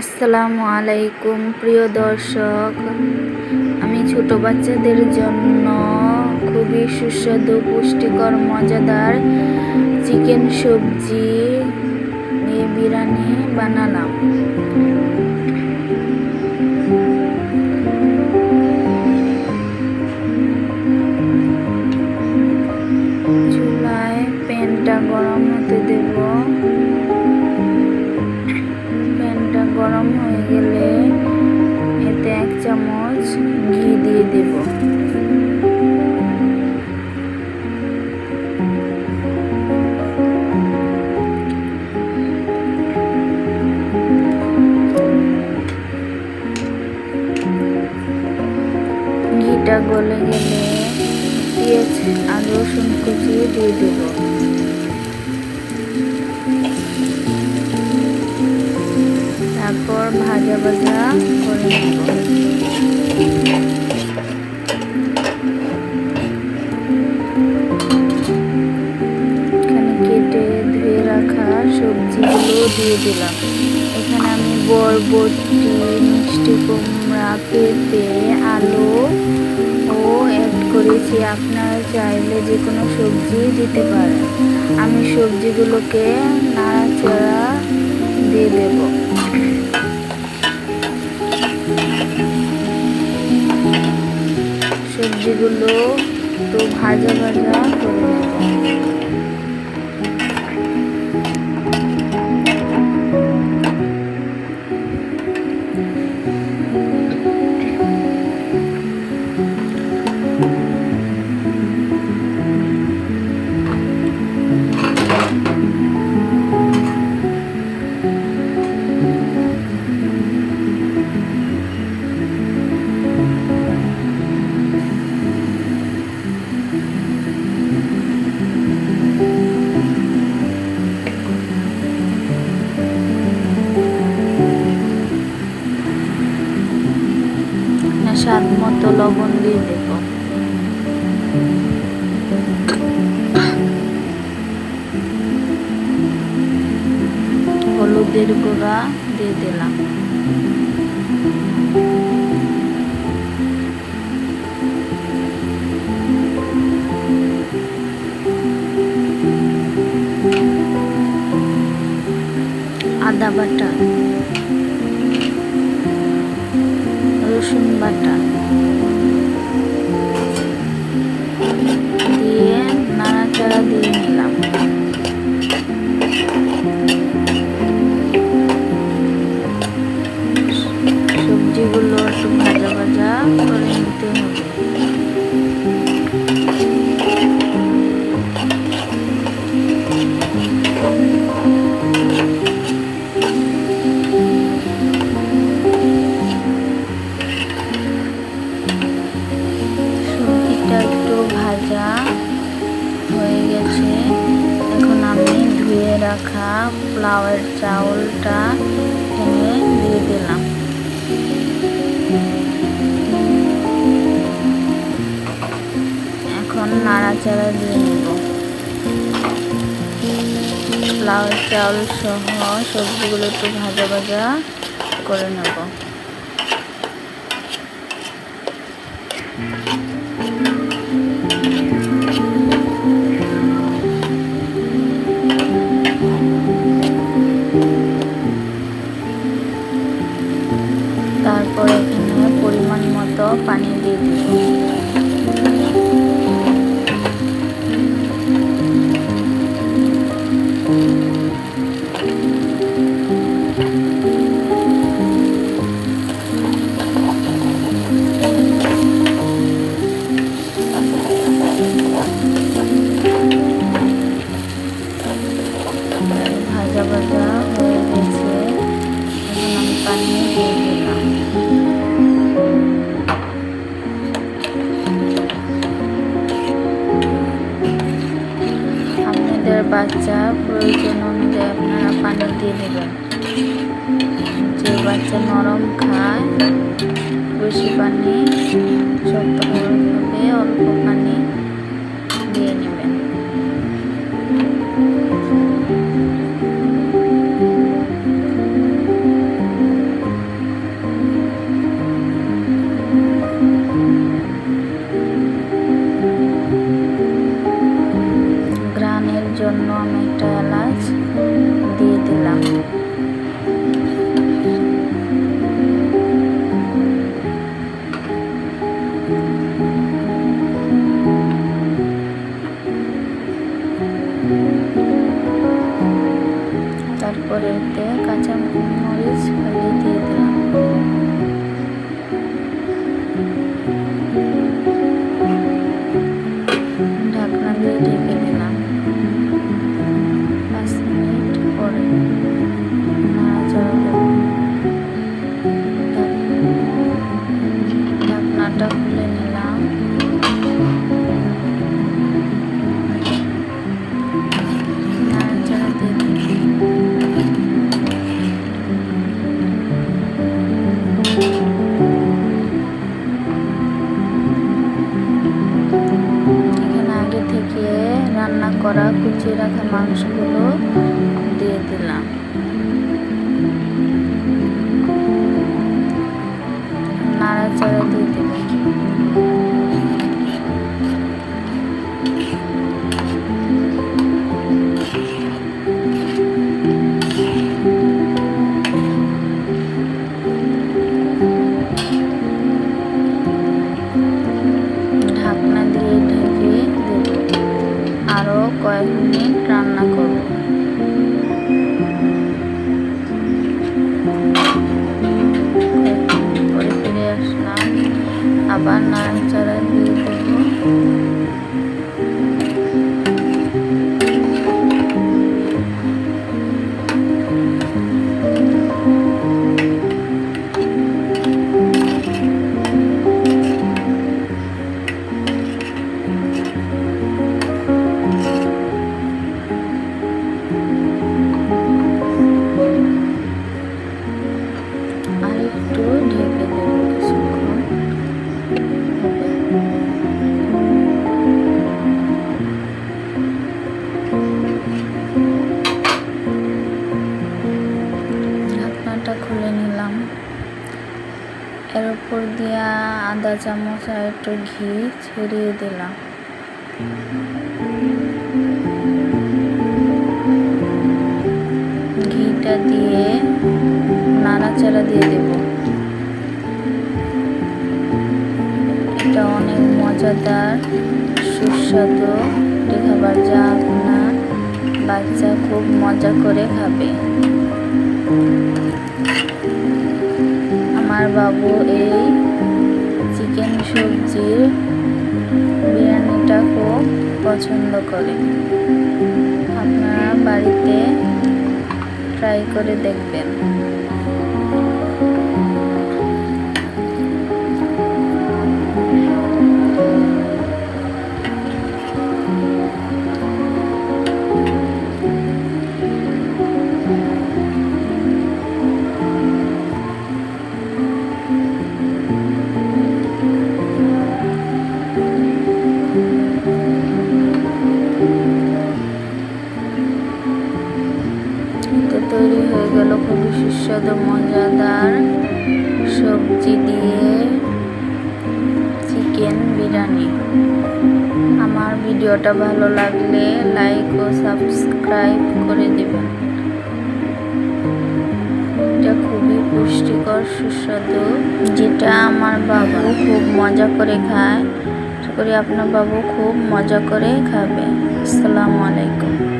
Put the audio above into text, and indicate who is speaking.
Speaker 1: আসসালামু আলাইকুম, প্রিয় দর্শক। আমি ছোট বাচ্চাদের জন্য খুবই সুস্বাদু, পুষ্টিকর, মজাদার চিকেন সবজি নিয়ে বিরিয়ানি বানালাম। ঘি দিয়ে দেব। ঘিটা গলে গেলে পেঁয়াজ আর রসুন কুচিয়ে দিয়ে দেব। তারপর ভাজা ভাজা করে নেব। এখানে কেটে ধুয়ে রাখা সবজিগুলো দিয়ে দিলাম। এখানে আমি বরবটি, মিষ্টি কুমড়া, পেঁপে, আলু অ্যাড করেছি। আপনারা চাইলে যে কোনো সবজি দিতে পারেন। আমি সবজিগুলোকে নাড়াচাড়া দিয়ে দেব। সবজিগুলো তো ভাজা ভাজা করে নেব স্বাদ মতো লবণ দিয়ে দেব। হলুদের গুঁড়া দিয়ে দিলাম। আদা বাটা। রসুন বাটা দিয়ে নাড়াচাড়া দিয়ে নিলাম। সবজিগুলো একটু ভাজা ভাজা করে নিতে হবে। রাখা পোলাওয়ের চাউলটা এখানে দিয়ে দিলাম। এখন নাড়াচাড়া দিয়ে নেব। পোলাওয়ের চাউল সহ সবজিগুলো একটু ভাজা ভাজা করে নেব। বাচ্চা প্রয়োজন অনুযায়ী আপনারা পানি দিয়ে দেবেন। যে বাচ্চা নরম খায়, বেশি পানি, শক্ত হবে, অল্প পানি জন্য আমি একটা এলাচ দিয়ে দিলাম। তারপরে কাঁচা মরিচ দিয়ে দিলাম। কুচিয়ে রাখা আরও কয়েক মিনিট রান্না এর উপর দিয়া আধা চামচ আর একটু ঘি ছড়িয়ে দিলাম। ঘিটা দিয়ে নাড়াচাড়া দিয়ে দেব। এটা অনেক মজাদার, সুস্বাদু খাবার যা আপনার বাচ্চা খুব মজা করে খাবে। আমার বাবু এই চিকেন সবজির বিরিয়ানিটা খুব পছন্দ করে। আপনারা বাড়িতে ট্রাই করে দেখবেন। ভিডিওটা ভালো লাগলে লাইক ও সাবস্ক্রাইব করে দেবেন। এটা খুবই পুষ্টিকর সুস্বাদু, যেটা আমার বাবু খুব মজা করে খায়। আশা করি আপনার বাবু খুব মজা করে খাবে। আসসালামু আলাইকুম।